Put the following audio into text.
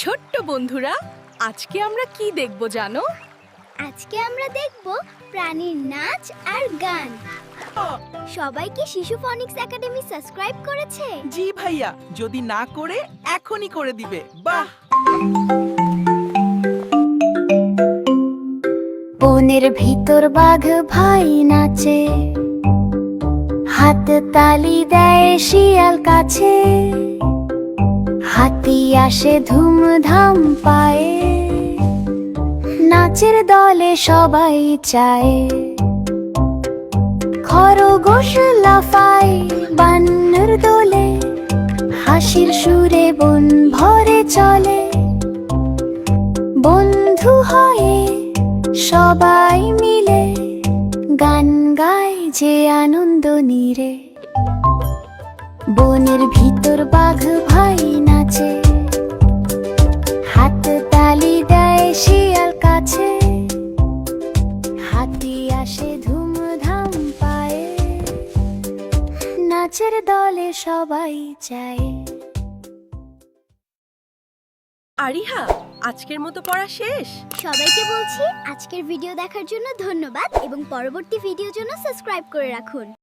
ছোট্ট বন্ধুরা আজকে আমরা কি দেখব জানো? আজকে আমরা দেখব প্রাণীর নাচ আর গান। সবাই কি শিশু ফনিক্স একাডেমি সাবস্ক্রাইব করেছে? জি ভাইয়া যদি না করে এখনই করে দিবে। বাহ! বনের ভিতর বাঘ ভাই নাচে হাত তালি দেয় শিয়াল কাছে। আসে ধুমধাম পায়ে। নাচের দলে সবাই চায়। খরগোশ লাফায় বান্নর দোলে, হাসির সুরে বন ভরে চলে। বন্ধু হয়ে সবাই মিলে গান গায় যে আনন্দ নিরে। বনের ভিতর বাঘ ভাই আসে ধুমধাম পায়। নাচের দলে সবাই চায়। আরিহা আজকের মতো পড়া শেষ? সবাইকে বলছি আজকের ভিডিও দেখার জন্য ধন্যবাদ এবং পরবর্তী ভিডিওর জন্য সাবস্ক্রাইব করে রাখুন।